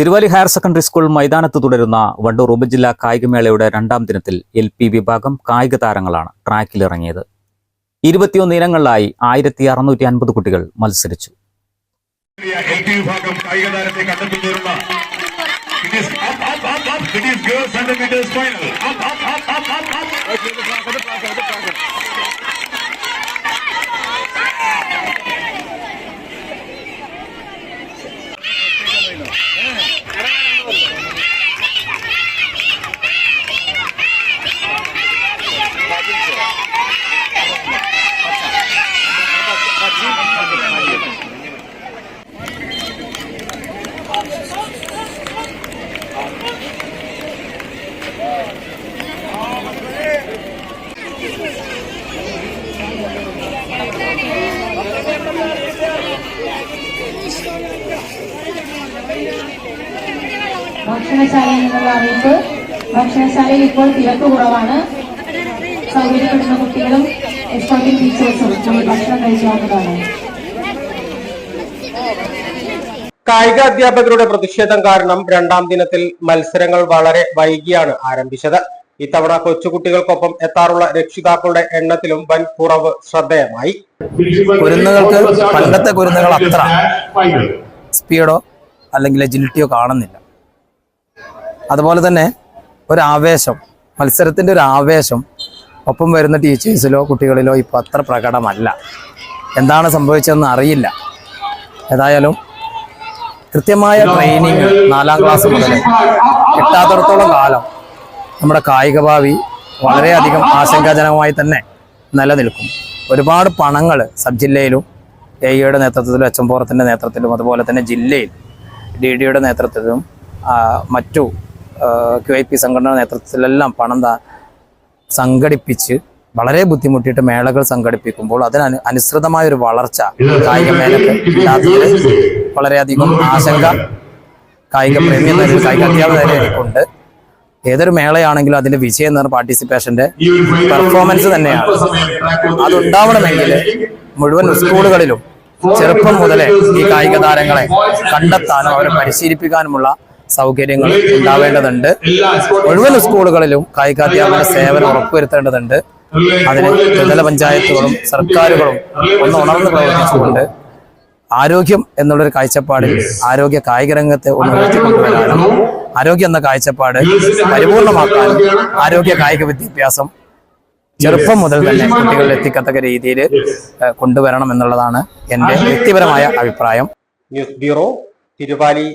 Thiruvali higher secondary school മൈതാനത്ത് തുടരുന്ന വണ്ടൂർ ഉപജില്ലാ കായികമേളയുടെ രണ്ടാം ദിനത്തിൽ എൽ പി വിഭാഗം കായിക താരങ്ങളാണ് ട്രാക്കിലിറങ്ങിയത് ഇരുപത്തിയൊന്ന് ഇനങ്ങളിലായി ആയിരത്തി അറുന്നൂറ്റി അൻപത് കുട്ടികൾ മത്സരിച്ചു. എൽ പി വിഭാഗം കായിക താരത്തെ കണ്ടെത്തുന്നതിനുള്ള ഭക്ഷണശാലയിൽ നിന്നുള്ള അറിയിപ്പ്. ഭക്ഷണശാലയിൽ ഇപ്പോൾ തിരക്ക് കുറവാണ്. സൗകര്യപ്പെടുന്ന കുട്ടികളും എക്സ്പോർട്ടിംഗ് ടീച്ചേഴ്സും നമ്മൾ ഭക്ഷണം കഴിക്കാവുന്നതാണ് കായിക അധ്യാപകരുടെ പ്രതിഷേധം കാരണം രണ്ടാം ദിനത്തിൽ മത്സരങ്ങൾ വളരെ വൈകിയാണ് ആരംഭിച്ചത്. ഇത്തവണ കൊച്ചുകുട്ടികൾക്കൊപ്പം എത്താറുള്ള രക്ഷിതാക്കളുടെ എണ്ണത്തിലും വൻ കുറവ് ശ്രദ്ധേയമായി. കുരുന്നുകൾക്ക് പണ്ടത്തെ കുരുന്നുകൾ അത്ര സ്പീഡോ അല്ലെങ്കിൽ എജിലിറ്റിയോ കാണുന്നില്ല. അതുപോലെ തന്നെ ഒരു ആവേശം മത്സരത്തിന്റെ ഒരു ആവേശം ഒപ്പം വരുന്ന ടീച്ചേഴ്സിലോ കുട്ടികളിലോ ഇപ്പോൾ അത്ര പ്രകടമല്ല. എന്താണ് സംഭവിച്ചതെന്ന് അറിയില്ല. ഏതായാലും കൃത്യമായ ട്രെയിനിങ് നാലാം ക്ലാസ് മുതൽ കിട്ടാത്തടത്തോളം കാലം നമ്മുടെ കായിക ഭാവി വളരെയധികം ആശങ്കാജനകമായി തന്നെ നിലനിൽക്കും. ഒരുപാട് പണങ്ങൾ സബ് ജില്ലയിലും എ ഇയുടെ നേതൃത്വത്തിലും എച്ച് എം നേതൃത്വത്തിലും അതുപോലെ തന്നെ ജില്ലയിൽ ഡി ഡിയുടെ നേതൃത്വത്തിലും മറ്റു ക്യു ഐ പി സംഘടന നേതൃത്വത്തിലെല്ലാം പണം സംഘടിപ്പിച്ച് വളരെ ബുദ്ധിമുട്ടിയിട്ട് മേളകൾ സംഘടിപ്പിക്കുമ്പോൾ അതിന് അനു- അനുസൃതമായ ഒരു വളർച്ച കായിക മേളകൾ ഇല്ലാത്തതിൽ വളരെയധികം ആശങ്ക കായിക പ്രേമി എന്ന കായിക അധ്യാപക നിലയിൽ എനിക്കുണ്ട് ഏതൊരു മേളയാണെങ്കിലും അതിന്റെ വിജയം എന്ന് പറഞ്ഞ പാർട്ടിസിപ്പേഷന്റെ പെർഫോമൻസ് തന്നെയാണ്. അതുണ്ടാവണമെങ്കിൽ മുഴുവൻ സ്കൂളുകളിലും ചെറുപ്പം മുതലേ ഈ കായിക താരങ്ങളെ കണ്ടെത്താനും അവരെ പരിശീലിപ്പിക്കാനുമുള്ള സൗകര്യങ്ങൾ ഉണ്ടാവേണ്ടതുണ്ട്. മുഴുവൻ സ്കൂളുകളിലും കായികാധ്യാപന സേവനം ഉറപ്പുവരുത്തേണ്ടതുണ്ട്. അതിന് ത്രിതല പഞ്ചായത്തുകളും സർക്കാരുകളും ഒന്ന് ഉണർന്ന് പ്രവർത്തിച്ചുകൊണ്ട് ആരോഗ്യം എന്നുള്ളൊരു കാഴ്ചപ്പാടിൽ ആരോഗ്യ കായിക രംഗത്തെ ഒന്ന് ഉയർത്തിക്കൊണ്ടുവരാനും ആരോഗ്യം എന്ന കാഴ്ചപ്പാട് പരിപൂർണമാക്കാനും ആരോഗ്യ കായിക വിദ്യാഭ്യാസം ചെറുപ്പം മുതൽ തന്നെ കുട്ടികളിൽ എത്തിക്കത്തക്ക രീതിയിൽ കൊണ്ടുവരണം എന്നുള്ളതാണ് എന്റെ വ്യക്തിപരമായ അഭിപ്രായം. News bureau Thiruvali